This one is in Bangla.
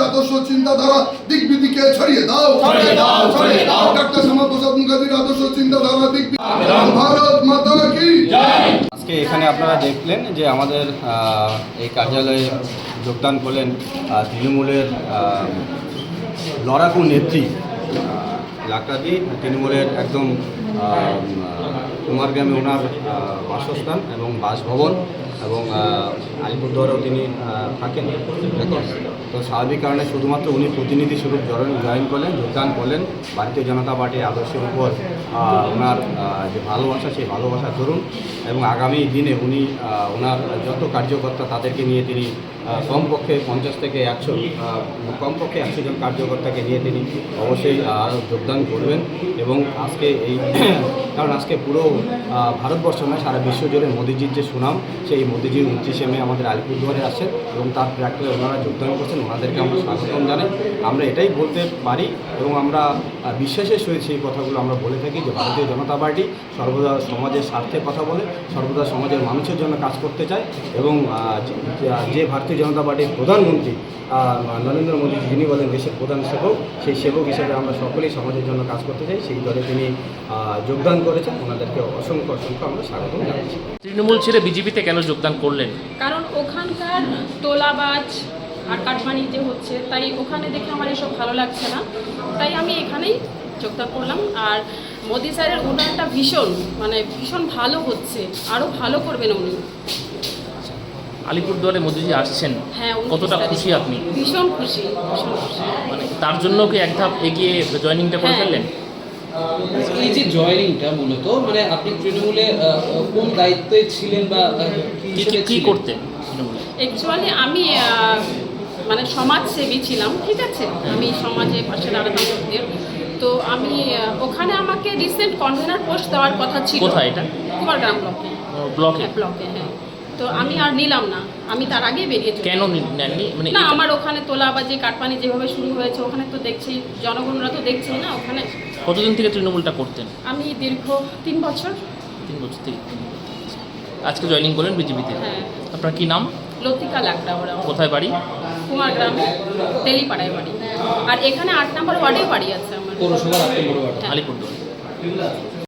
আদর্শ চিন্তাধারা ছড়িয়ে দাও। ছড়িয়ে দাও, ছড়িয়ে দাও। ডাক্তার শ্যামাপ্রসাদ মুখার্জির আদর্শ চিন্তাধারা দিক ভারত মাতা কি? আজকে এখানে আপনারা দেখলেন যে আমাদের এই কার্যালয়ে যোগদান করলেন তৃণমূলের লড়াকু নেত্রী লাকড়াদি তৃণমূলের একদম কুমারগ্রামে ওনার বাসস্থান এবং বাসভবন। এবং আলিপুরদুয়ারেও তিনি থাকেন। তো স্বাভাবিক কারণে শুধুমাত্র উনি প্রতিনিধি স্বরূপ জয়েন জয়েন করলেন যোগদান করলেন। ভারতীয় জনতা পার্টির আদর্শের উপর ওনার যে ভালোবাসা সেই ভালোবাসা ধরুন। এবং আগামী দিনে উনি ওনার যত কার্যকর্তা তাদেরকে নিয়ে তিনি কমপক্ষে পঞ্চাশ থেকে একশো কমপক্ষে একশো জন কার্যকর্তাকে নিয়ে তিনি অবশ্যই যোগদান করবেন। এবং আজকে এই কারণ আজকে পুরো ভারতবর্ষ নয় সারা বিশ্ব জুড়ে মোদিজির যে সুনাম সেই মোদিজির উনত্রিশে মে আমাদের আলিপুরদুয়ারে আসেন এবং তার প্র্যাক্টিসে ওনারা যোগদান করছেন, ওনাদেরকে আমরা স্বাগতম জানাই। আমরা এটাই বলতে পারি এবং আমরা বিশ্বাসের সহিত সেই কথাগুলো আমরা বলে থাকি যে ভারতীয় জনতা পার্টি সর্বদা সমাজের স্বার্থে কথা বলে, সর্বদা সমাজের মানুষের জন্য কাজ করতে চায় এবং যে- ভারতীয় জনতা পার্টির প্রধানমন্ত্রী নরেন্দ্র মোদী যিনি বলেন দেশের প্রধান সেবক, সেই সেবক হিসেবে আমরা সকলেই সমাজের জন্য কাজ করতে চাই। সেই দলে তিনি যোগদান করেছেন। ওনাদেরকে অসংখ্য অসংখ্য আমরা স্বাগতম জানাচ্ছি। তৃণমূল ছেড়ে বিজেপিতে কেন যোগদান করলেন। কারণ ওখানকার তোলাবাজ আর কাটমানি যে হচ্ছে তাই ওখানে দেখে আমার এসব ভালো লাগছে না। তাই আমি এখানেই যোগদান করলাম। আর মোদি স্যারের উন্নয়নটা ভীষণ মানে ভীষণ ভালো হচ্ছে। আরও ভালো করবেন উনি। আলিপুরদুয়ারে মোদিজি আসছেন। হ্যাঁ কতটা খুশি আপনি? ভীষণ খুশি ভীষণ খুশি। মানে তার জন্য কি এক ধাপ এগিয়ে জয়েনিংটা করে হ্যাঁ। ফেললেন? এই যে জয়েনিংটা মূলত মানে আপনি তৃণমূলে কোন দায়িত্বে ছিলেন বা কি? করতেন অ্যাকচুয়ালি আমি মানে সমাজসেবী ছিলাম ঠিক আছে? আমি সমাজে পাশে দাঁড়াতাম লোকদের। তো আমি ওখানে আমাকে রিসেন্ট কনভেনার পোস্ট দেওয়ার কথা ছিল। কোথায় এটা? কুমারগ্রাম ব্লকে। ব্লকে? হ্যাঁ ব্লকে হ্যাঁ। তো আমি আর নিলাম না। আমি তার আগে বেরিয়ে চলে কেন নেননি? মানে না আমার ওখানে তোলাবাজি কাটপানি যেভাবে শুরু হয়েছে ওখানে তো দেখছি জনগণরা তো দেখছেই না ওখানে। কতদিন থেকে তৃণমূলটা করতেন? আমি দীর্ঘ তিন বছর। তিন বছর থেকে আজকে জয়েনিং করলেন বিজেপিতে। হ্যাঁ। আপনার কি নাম? লতিকা লাকড়া ওরা। কোথায় বাড়ি? কুমারগ্রামে তেলিপাড়ায় বাড়ি। আর এখানে আট নম্বর ওয়ার্ডেও বাড়ি আছে আমার। পৌরসভার আট নম্বর ওয়ার্ড। হ্যাঁ। আলিপুরদুয়ার।